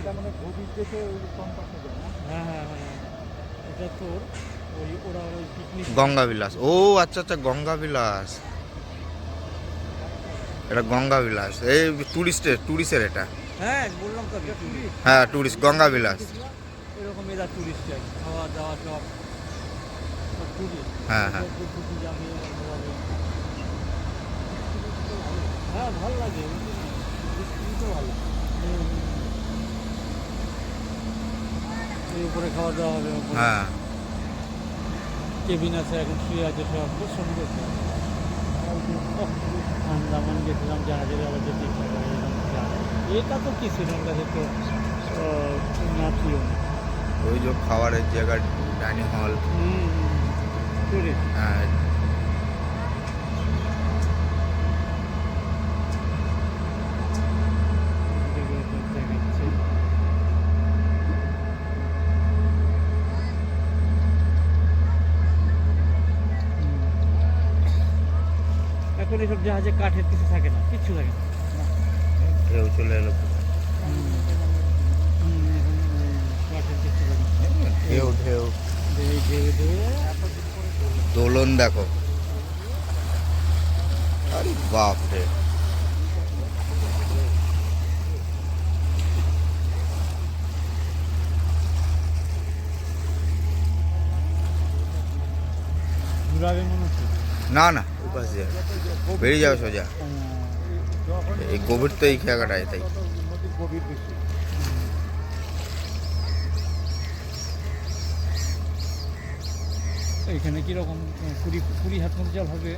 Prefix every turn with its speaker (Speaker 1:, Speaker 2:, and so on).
Speaker 1: এটা মানে গভীর দেখে ওই কম্পাসে যায় না?
Speaker 2: হ্যাঁ হ্যাঁ হ্যাঁ এটা তোর ওই ওরা ওই পিকনিক
Speaker 3: গঙ্গা বিলাস। ও আচ্ছা আচ্ছা গঙ্গা বিলাস। এটা গঙ্গা বিলাস। এই টুরিস্টের টুরিস্টের এটা।
Speaker 2: হ্যাঁ বললাম তো আগে টুরিস্ট
Speaker 3: হ্যাঁ টুরিস্ট গঙ্গা বিলাস।
Speaker 2: এরকম এরা টুরিস্ট আর খাওয়া দাওয়া সব সব টুরিস্ট
Speaker 3: হ্যাঁ, হ্যাঁ।
Speaker 2: হ্যাঁ ভালো লাগে। ভালো এই উপরে খাওয়া দাওয়া হবে
Speaker 3: হ্যাঁ।
Speaker 2: কেবিন আছে এখন শুয়ে আছে সব। খুব সুন্দর আন্দামান গেছিলাম জাহাজে আবার যেতে ইচ্ছা করে এটা তো কি শ্রীলঙ্কা থেকে না প্রিয়
Speaker 3: ওই যে খাবারের জায়গা ডাইনিং হল
Speaker 2: টুরিস্ট
Speaker 3: হ্যাঁ
Speaker 2: দেখাচ্ছে এখন এসব জাহাজে কাঠের কিছু থাকে না কিচ্ছু থাকে না।
Speaker 3: ঢেউ চলে এলো।
Speaker 2: কিছু না।
Speaker 3: ঢেউ ঢেউ। দোলন দেখো। আরে বাপ রে
Speaker 2: ঘুরাবে মনে হচ্ছে।
Speaker 3: না না বেরিয়ে যাও সোজা। এই গভীর তো এই জায়গাটায় তাই।
Speaker 2: এখানে কীরকম, কুড়ি কুড়ি হাত মতো জল হবে?